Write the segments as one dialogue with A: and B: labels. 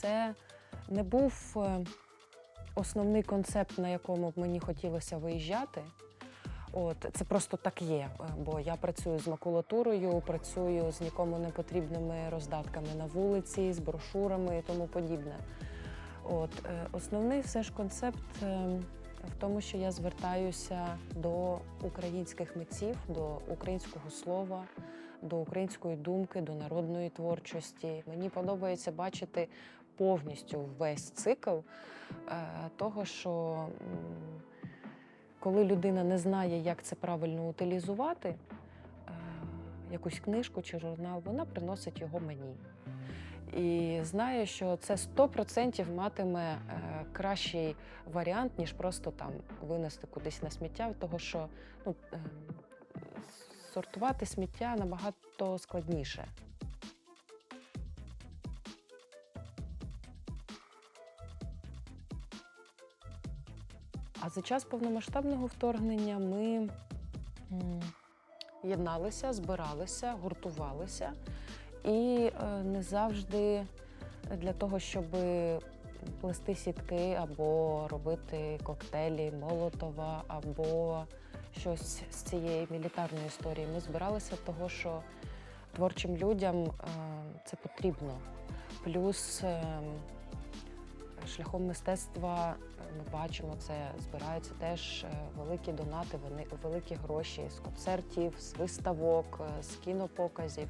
A: це не був е, основний концепт, на якому б мені хотілося виїжджати. От це просто так є. е, Бо я працюю з макулатурою, працюю з нікому не потрібними роздатками на вулиці, з брошурами і тому подібне. От е, основний все ж концепт в тому, що я звертаюся до українських митців, до українського слова, до української думки, до народної творчості. Мені подобається бачити повністю весь цикл е, того, що коли людина не знає, як це правильно утилізувати, е, якусь книжку чи журнал, вона приносить його мені. І знає, що це 100% матиме е, кращий варіант, ніж просто там винести кудись на сміття, того що ну, сортувати сміття набагато складніше. За час повномасштабного вторгнення ми єдналися, збиралися, гуртувалися. І е, не завжди для того, щоб плести сітки або робити коктейлі Молотова, або щось з цієї мілітарної історії. Ми збиралися того, що творчим людям е, це потрібно. Плюс е, шляхом мистецтва е, ми бачимо, це збираються теж е, великі донати, великі гроші з концертів, з виставок, е, з кінопоказів.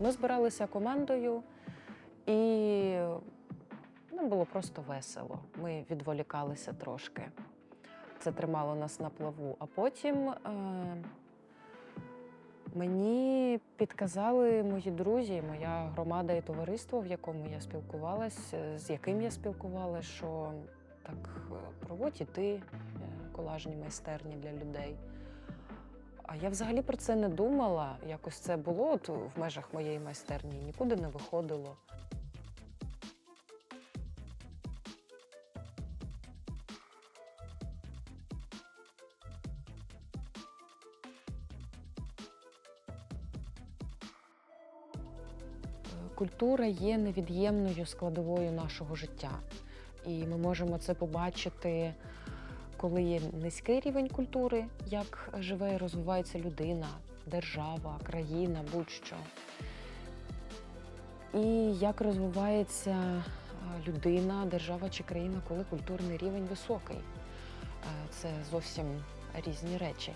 A: Ми збиралися командою, і нам було просто весело. Ми відволікалися трошки. Це тримало нас на плаву. А потім мені підказали мої друзі, моя громада і товариство, в якому я спілкувалась, е, з яким я спілкувалася, що так е, проводь і ти е, колажні майстерні для людей. А я взагалі про це не думала. Якось це було от в межах моєї майстерні, нікуди не виходило. Культура є невід'ємною складовою нашого життя. І ми можемо це побачити, коли є низький рівень культури, як живе і розвивається людина, держава, країна, будь-що. І як розвивається е, людина, держава чи країна, коли культурний рівень високий. Е, Це зовсім різні речі.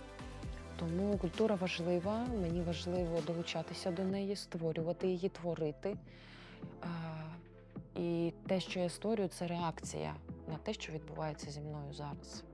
A: Тому культура важлива, мені важливо долучатися до неї, створювати її, творити. І те, що я створюю, це реакція на те, що відбувається зі мною зараз.